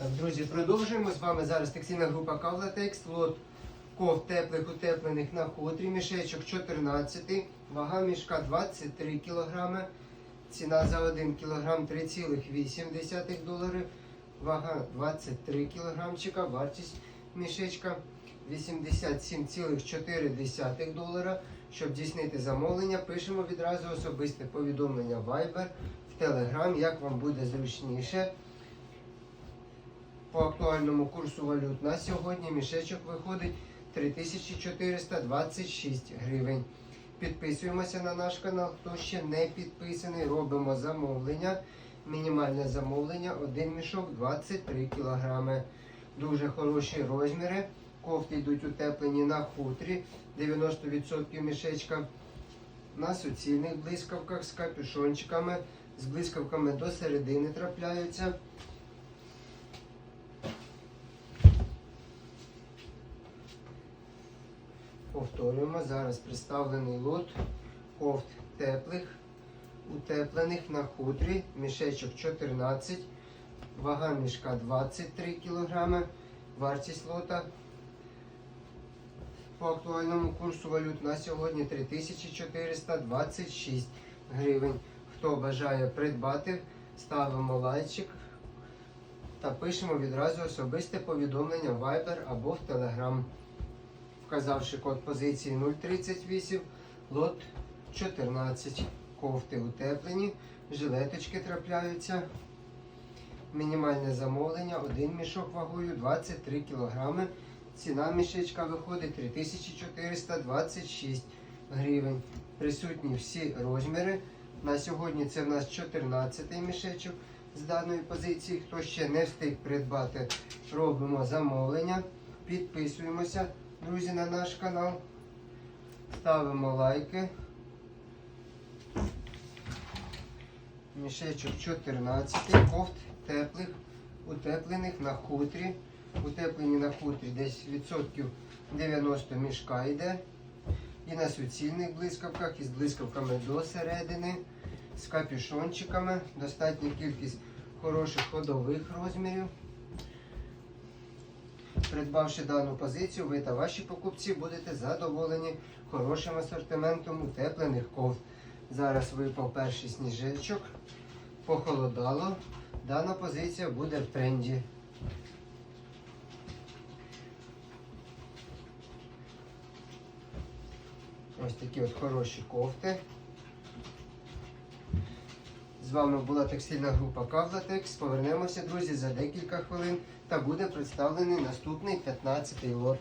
Друзі, продовжуємо. З вами зараз текстильна група Кавлатекс. Лот ков теплих утеплених на хутрі. Мішечок 14, вага мішка 23 кг. Ціна за 1 кг 3,8 долари. Вага 23 кг. Вартість мішечка 87,4 долара. Щоб здійснити замовлення, пишемо відразу особисте повідомлення Viber в Telegram, як вам буде зручніше. По актуальному курсу валют на сьогодні мішечок виходить 3426 гривень. Підписуємося на наш канал. Хто ще не підписаний, робимо замовлення. Мінімальне замовлення, один мішок 23 кг. Дуже хороші розміри. Кофти йдуть утеплені на хутрі, 90% мішечка. На суцільних блискавках з капюшончиками, з блискавками до середини трапляються. Повторюємо, зараз представлений лот кофт теплих, утеплених на хутрі, мішечок 14, вага мішка 23 кг, вартість лота по актуальному курсу валют на сьогодні 3426 гривень. Хто бажає придбати, ставимо лайчик та пишемо відразу особисте повідомлення в Viber або в Telegram вказавши код позиції 038, лот 14. Кофти утеплені, жилеточки трапляються. Мінімальне замовлення, один мішок вагою 23 кг. Ціна мішечка виходить 3426 гривень. Присутні всі розміри. На сьогодні це в нас 14 мішечок з даної позиції. Хто ще не встиг придбати, робимо замовлення, підписуємося друзі, на наш канал. Ставимо лайки. Мішечок 14, кофт теплих, утеплених на хутрі. Утеплені на хутрі десь відсотків 90 мішка йде. І на суцільних блискавках із блискавками до середини, з капюшончиками. Достатня кількість хороших ходових розмірів. Придбавши дану позицію, ви та ваші покупці будете задоволені хорошим асортиментом утеплених кофт. Зараз випав перший сніжечок, похолодало. Дана позиція буде в тренді. Ось такі от хороші кофти. З вами була текстильна група Кавлатекс. Повернемося, друзі, за декілька хвилин та буде представлений наступний 15-й лот.